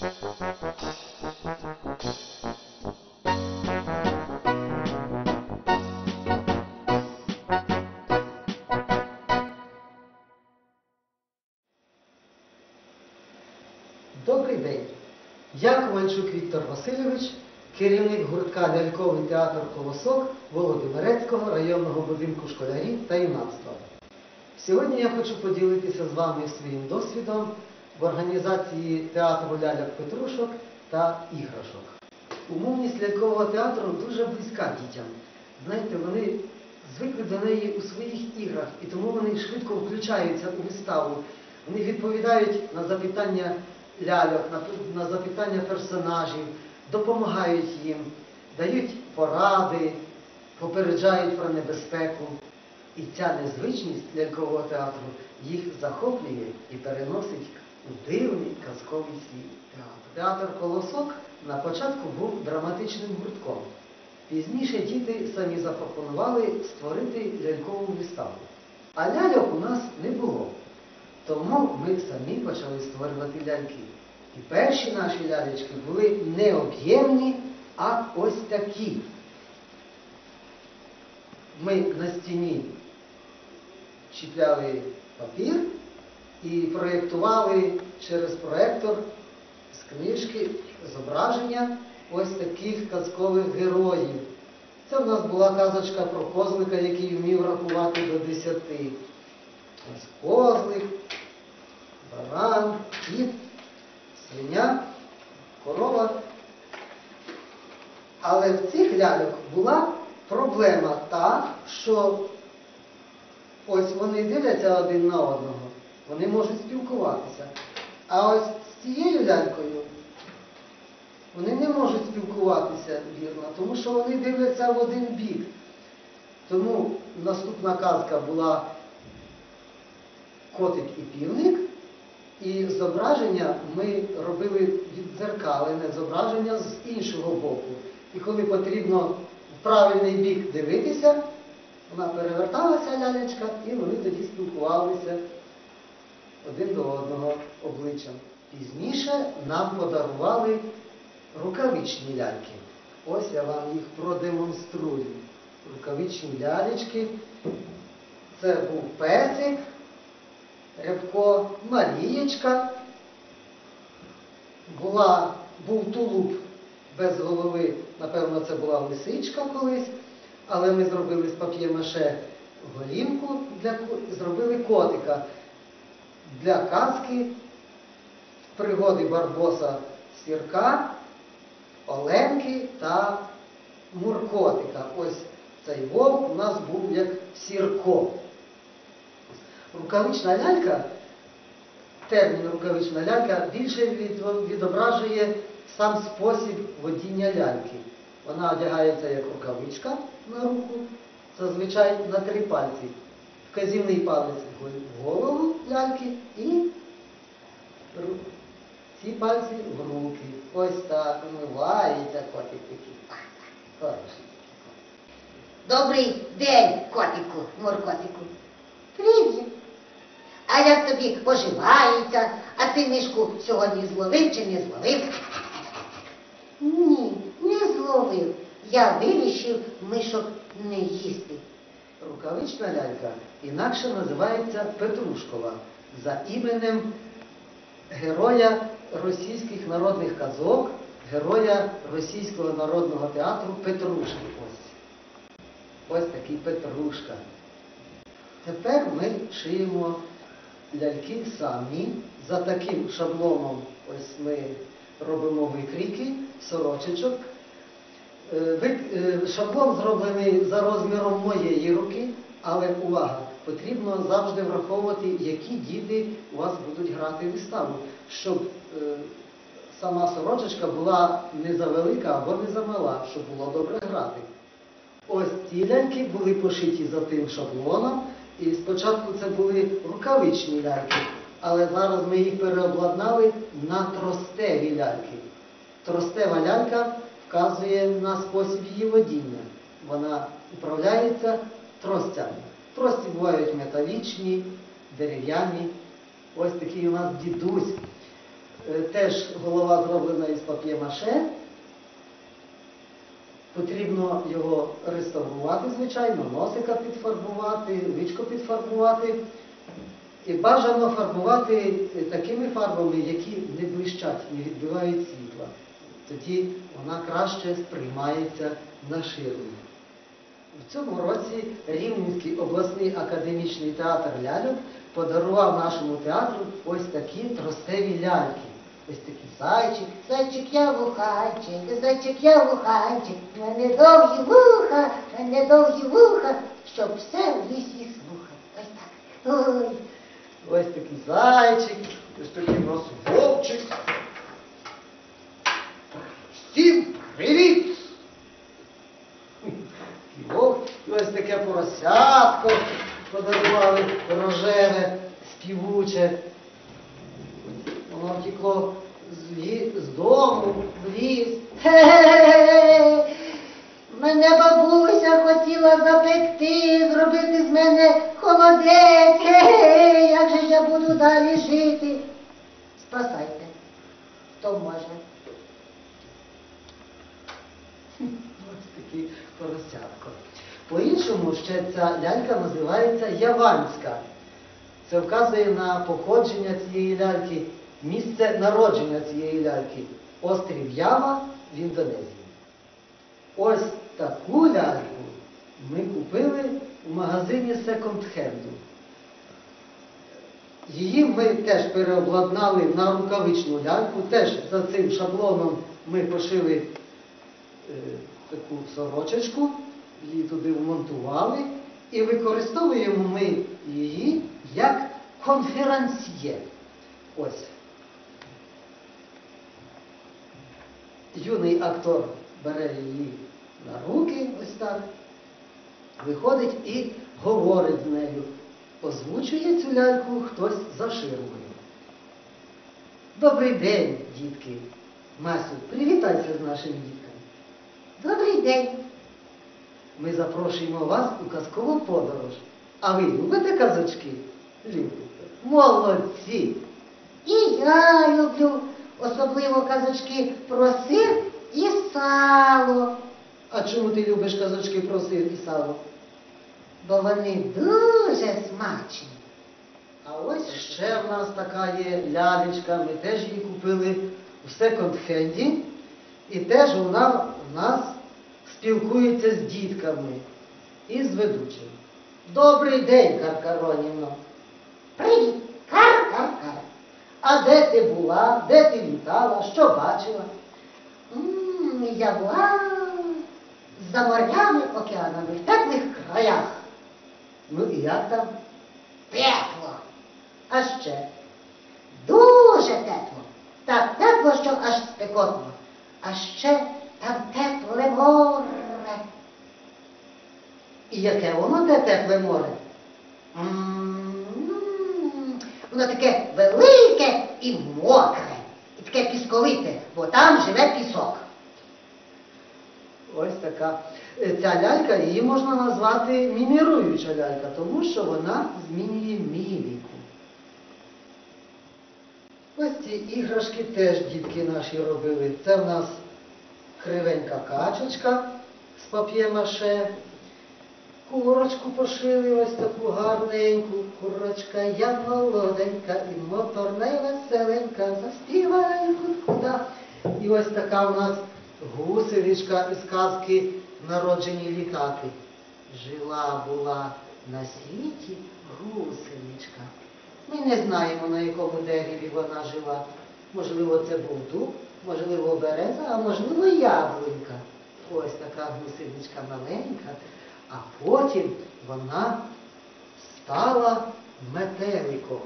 Добрий день. Я Ковальчук Віктор Васильович, керівник гуртка Ляльковий театр Колосок Володимирецького районного будинку школярів та юнацтва. Сьогодні я хочу поділитися з вами своїм досвідом в організації театру ляльок Петрушок та іграшок. Умовність лялькового театру дуже близька дітям. Знаєте, вони звикли до неї у своїх іграх, і тому вони швидко включаються у виставу. Вони відповідають на запитання ляльок, на, запитання персонажів, допомагають їм, дають поради, попереджають про небезпеку. І ця незвичність лялькового театру їх захоплює і переносить у дивний казковий світ театру. Театр Колосок на початку був драматичним гуртком. Пізніше діти самі запропонували створити лялькову виставу. А ляльок у нас не було. Тому ми самі почали створювати ляльки. І перші наші лялечки були не об'ємні, а ось такі. Ми на стіні чіпляли папір і проєктували через проєктор з книжки зображення ось таких казкових героїв. Це в нас була казочка про козлика, який вмів рахувати до десяти. Ось козлик, баран, кіт, свиня, корова. Але в цих ляльок була проблема та, що ось вони дивляться один на одного, вони можуть спілкуватися. А ось з цією лялькою вони не можуть спілкуватися вірно, тому що вони дивляться в один бік. Тому наступна казка була котик і півник, і зображення ми робили віддзеркалене зображення з іншого боку. І коли потрібно в правильний бік дивитися, вона переверталася лялечка, і вони тоді спілкувалися один до одного обличчям. Пізніше нам подарували рукавичні ляльки. Ось я вам їх продемонструю. Рукавичні лялечки. Це був песик, Рябко, Марієчка. Була, був тулуб без голови, напевно, це була лисичка колись, але ми зробили з пап'є-маше голівку, для, зробили котика для казки, пригоди Барбоса Сірка, Оленки та Муркотика. Ось цей вовк у нас був як сірко. Рукавична лялька, термін рукавична лялька більше відображує сам спосіб водіння ляльки. Вона одягається як рукавичка на руку, зазвичай на три пальці. Вказівний палець в голову ляльки і ці пальці в руки. Ось так умивається котик такий. Добрий день, котику, моркотику. Привіт. А як тобі поживається, а ти мишку сьогодні зловив чи не зловив? Ні, не зловив. Я вирішив мишок не їсти. Рукавична лялька інакше називається Петрушкова за іменем героя російських народних казок, героя російського народного театру Петрушки. Ось. Ось такий Петрушка. Тепер ми шиємо ляльки самі. За таким шаблоном ось ми робимо викрійки, сорочечок. Е, е, Шаблон зроблений за розміром моєї руки, але увага, потрібно завжди враховувати, які діти у вас будуть грати виставу, щоб е, сама сорочечка була не завелика або не замала, щоб було добре грати. Ось ці ляльки були пошиті за тим шаблоном, і спочатку це були рукавичні ляльки, але зараз ми їх переобладнали на тростеві ляльки. Тростева лялька вказує на спосіб її водіння. Вона управляється тростями. Трості бувають металічні, дерев'яні. Ось такий у нас дідусь. е, теж голова зроблена із пап'є-маше. Потрібно його реставрувати, звичайно, носика підфарбувати, личко підфарбувати. І бажано фарбувати такими фарбами, які не блищать, не відбивають світла. Тоді вона краще сприймається на ширмі. В цьому році Рівненський обласний академічний театр ляльок подарував нашому театру ось такі тростеві ляльки. Ось такий зайчик, Зайчик я вуханчик, зайчик я вуханчик, мене довгі вуха, мене довгі вуха, щоб все в лісі слухати. Ось так. Ой. ось такий зайчик. Ось такий у нас вовчик. Всім привіт! І ось таке поросятко подарували рожеве, співуче. Воно втекло з, з дому, в ліс. Хе-хе-хе. Мене бабуся хотіла запекти, зробити з мене холодець. Хе-хе. Як же я буду далі жити? Спасайте, хто може. Ось такий поросятко. По-іншому ще ця лялька називається Яванська. Це вказує на походження цієї ляльки, місце народження цієї ляльки. Острів Ява в Індонезії. Ось таку ляльку ми купили в магазині секонд-хенду. Її ми теж переобладнали на рукавичну ляльку. Теж за цим шаблоном ми пошили таку сорочечку, її туди вмонтували і використовуємо ми її як конферансьє. Ось. Юний актор бере її на руки, ось так, виходить і говорить з нею. Озвучує цю ляльку хтось за ширмою. Добрий день, дітки. Масю, привітайся з нашими дітками. Добрий день. Ми запрошуємо вас у казкову подорож. А ви любите казочки? Любите. Молодці! І я люблю особливо казочки про сир і сало, А чому ти любиш казочки про сир і сало? бо вони дуже смачні. А ось ще в нас така є лялечка, ми теж її купили у секонд-хенді. І теж вона у нас спілкується з дітками і з ведучим. Добрий день, Каркаронівно. Привіт, кар-кар-кар. А де ти була? Де ти літала? Що бачила? М, Я була за морями, океанами, в теплих краях. Ну і як там? Тепло. А ще? Дуже тепло. Так тепло, що аж спекотно. А ще там тепле море. І яке воно те тепле море? М, Воно таке велике і мокре, і таке пісковите, бо там живе пісок. Ось така. Ця лялька, її можна назвати міміруюча лялька, тому що вона змінює міміку. Ось ці іграшки теж дітки наші робили. Це в нас кривенька качечка з пап'є-маше. Курочку пошили ось таку гарненьку. Курочка я молоденька і моторна і веселенька, заспіваю куди. І ось така у нас гусеничка із казки народжені літати. Жила була на світі гусеничка. Ми не знаємо, на якому дереві вона жила. Можливо, це був дуб, можливо, береза, а можливо, яблунька. Ось така гусеничка маленька. А потім вона стала метеликом.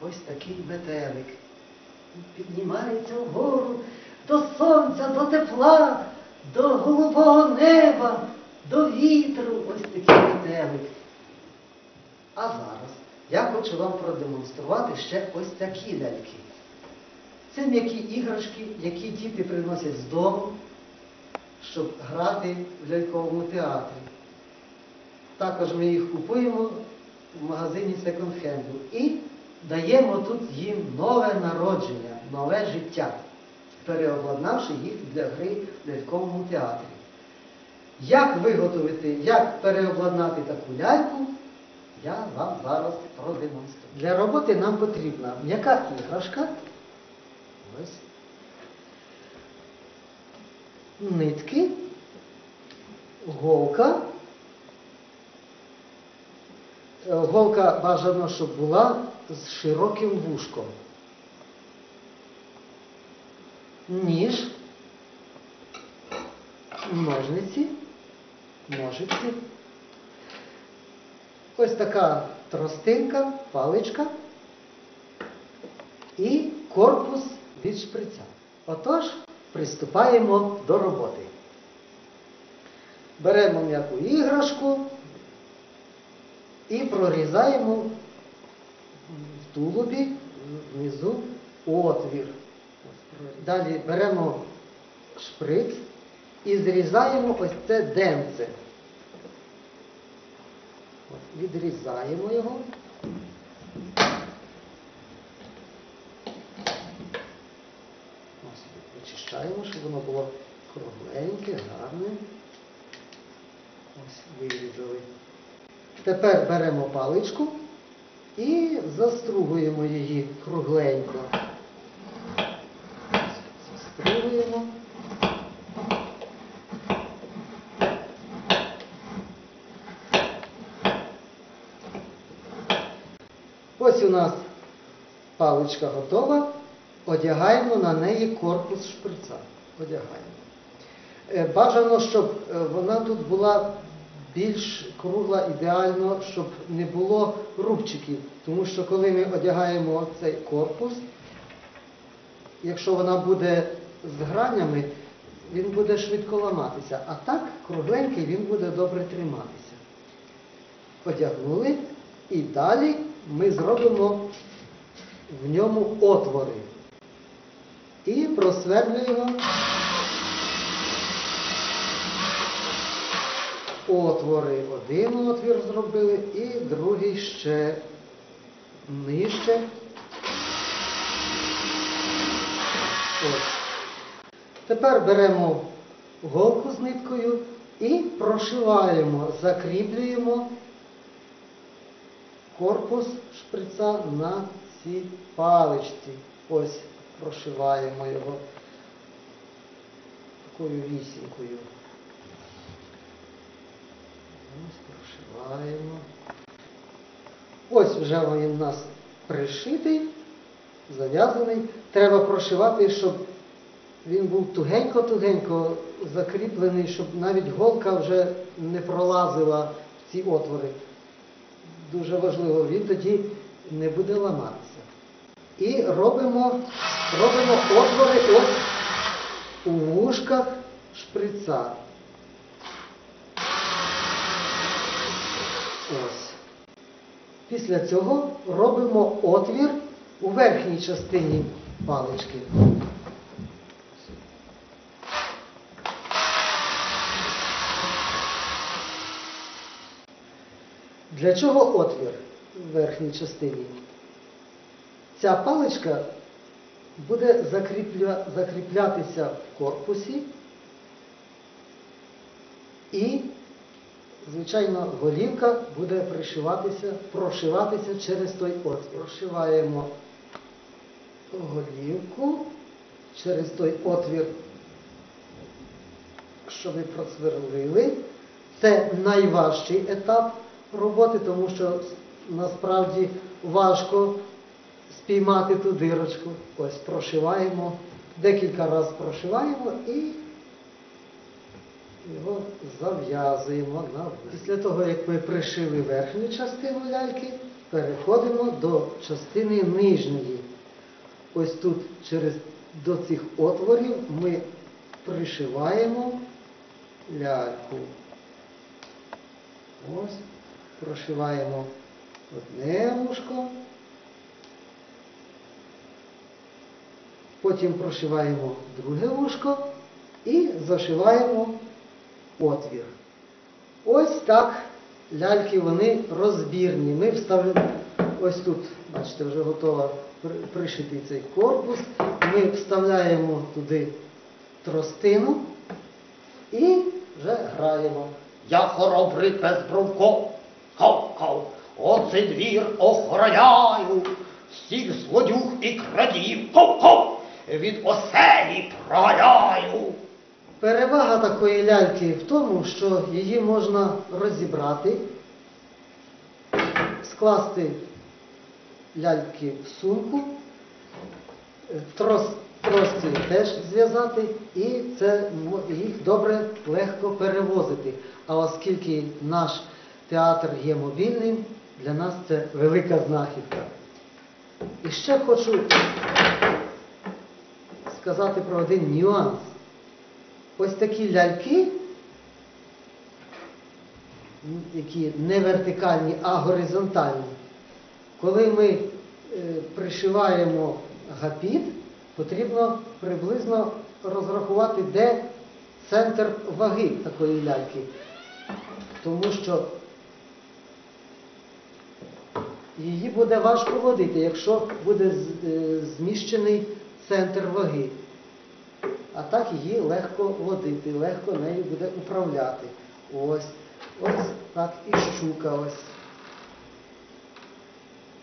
Ось такий метелик. Піднімається вгору до сонця, до тепла, до голубого неба, до вітру. Ось такий метелик. А зараз я хочу вам продемонструвати ще ось такі ляльки. Це м'які іграшки, які діти приносять з дому, щоб грати в ляльковому театрі. Також ми їх купуємо в магазині секонд-хенду і даємо тут їм нове народження, нове життя, переобладнавши їх для гри в ляльковому театрі. Як виготовити, як переобладнати таку ляльку, я вам зараз продемонструю. Для роботи нам потрібна м'яка іграшка. Ось. Нитки, голка. Е, Голка бажано, щоб була з широким вушком. Ніж, ножниці, ножиці. Ось така тростинка, паличка і корпус від шприця. Отож, приступаємо до роботи. Беремо м'яку іграшку і прорізаємо в тулубі внизу отвір. Далі беремо шприц і зрізаємо ось це денце. Відрізаємо його. Ось, Вичищаємо, щоб воно було кругленьке, гарне. Ось вирізали. Тепер беремо паличку і застругуємо її кругленько. Застругуємо. Ось у нас паличка готова. Одягаємо на неї корпус шприца. Одягаємо. Е, Бажано, щоб е, вона тут була більш кругла, ідеально, щоб не було рубчиків. Тому що коли ми одягаємо цей корпус, якщо вона буде з гранями, він буде швидко ламатися. А так, кругленький, він буде добре триматися. Одягнули і далі ми зробимо в ньому отвори. І просверлюємо отвори. Один отвір зробили і другий ще нижче. Тепер беремо голку з ниткою і прошиваємо, закріплюємо корпус шприца на цій паличці. Ось прошиваємо його такою вісінькою. Ось прошиваємо. Ось вже він у нас пришитий, зав'язаний. Треба прошивати, щоб він був тугенько-тугенько закріплений, щоб навіть голка вже не пролазила в ці отвори. Дуже важливо, він тоді не буде ламатися. І робимо, робимо отвори ось у вушках шприца. Ось. Після цього робимо отвір у верхній частині палички. Для чого отвір в верхній частині? Ця паличка буде закріпля... закріплятися в корпусі і, звичайно, голівка буде прошиватися через той отвір. Прошиваємо голівку через той отвір, що ми просверлили. Це найважчий етап роботи, тому що насправді важко спіймати ту дирочку. Ось прошиваємо, декілька разів прошиваємо і його зав'язуємо. Після того, як ми пришили верхню частину ляльки, переходимо до частини нижньої. Ось тут через до цих отворів ми пришиваємо ляльку. Ось, прошиваємо одне вушко. Потім прошиваємо друге вушко і зашиваємо отвір. Ось так ляльки вони розбірні. Ми вставляємо, ось тут, бачите, вже готова при- пришитий цей корпус. Ми вставляємо туди тростину і вже граємо. Я хоробрий пес Бровко. Хав-хав. Оцей двір охороняю. Всіх злодюг і крадіїв. Хав-хав. Від оселі проганяю. Перевага такої ляльки в тому, що її можна розібрати, скласти ляльки в сумку, трос, тросці теж зв'язати, і це їх добре легко перевозити. А оскільки наш театр є мобільним, для нас це велика знахідка. І ще хочу сказати про один нюанс. Ось такі ляльки, які не вертикальні, а горизонтальні. Коли ми е, пришиваємо гапіт, потрібно приблизно розрахувати, де центр ваги такої ляльки. Тому що її буде важко водити, якщо буде е, зміщений центр ваги. А так її легко водити, легко нею буде управляти. Ось, ось так і щука ось.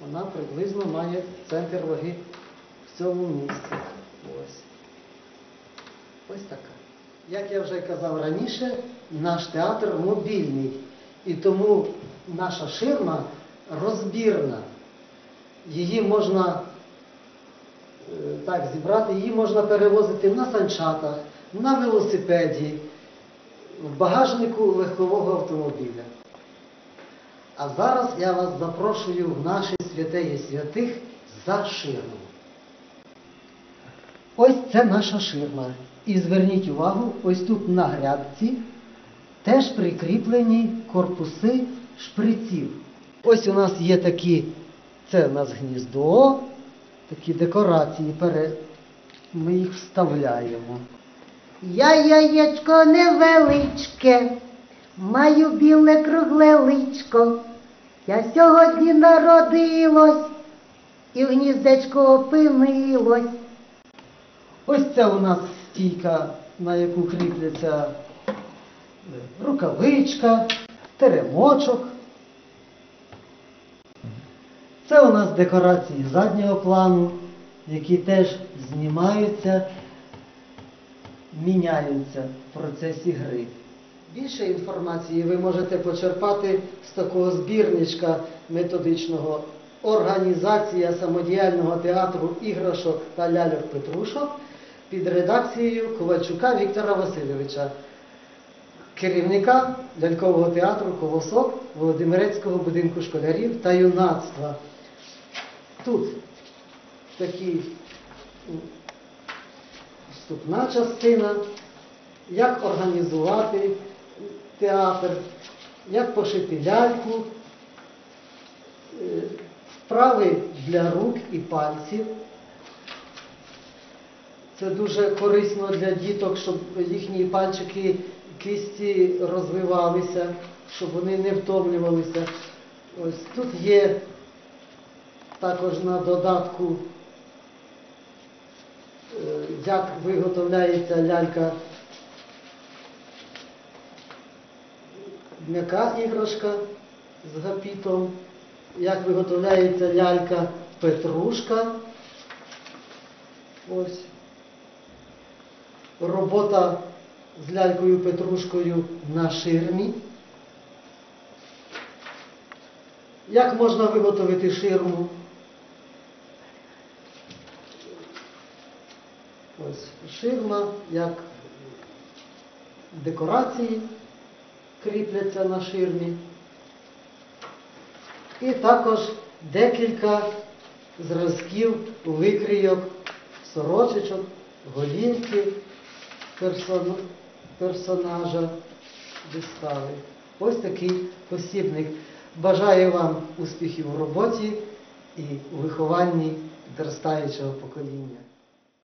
Вона приблизно має центр ваги в цьому місці. Ось. Ось така. Як я вже казав раніше, наш театр мобільний. І тому наша ширма розбірна. Її можна е, так зібрати, її можна перевозити на санчатах, на велосипеді, в багажнику легкового автомобіля. А зараз я вас запрошую в наше святе є святих за ширму. Ось це наша ширма. І зверніть увагу, ось тут на грядці теж прикріплені корпуси шприців. Ось у нас є такі, це у нас гніздо, такі декорації, пере... ми їх вставляємо. Я яєчко невеличке, маю біле кругле личко. Я сьогодні народилось і в гніздечко опинилось. Ось це у нас стійка, на яку кріпляться е, рукавичка, теремочок. Це у нас декорації заднього плану, які теж знімаються, міняються в процесі гри. Більше інформації ви можете почерпати з такого збірничка методичного Організація самодіяльного театру іграшок та ляльок Петрушок під редакцією Ковальчука Віктора Васильовича, керівника лялькового театру Колосок Володимирецького будинку школярів та юнацтва. Тут такі вступна частина, як організувати театр, як пошити ляльку, е, вправи для рук і пальців. Це дуже корисно для діток, щоб їхні пальчики кисті розвивалися, щоб вони не втомлювалися. Ось тут є також на додатку, е, як виготовляється лялька м'яка іграшка з гапітом, як виготовляється лялька Петрушка. Ось. Робота з лялькою Петрушкою на ширмі. Як можна виготовити ширму? Ось ширма, як декорації кріпляться на ширмі. І також декілька зразків викрійок, сорочечок, голівки персон- персонажа вистави. Ось такий посібник. Бажаю вам успіхів у роботі і у вихованні підростаючого покоління.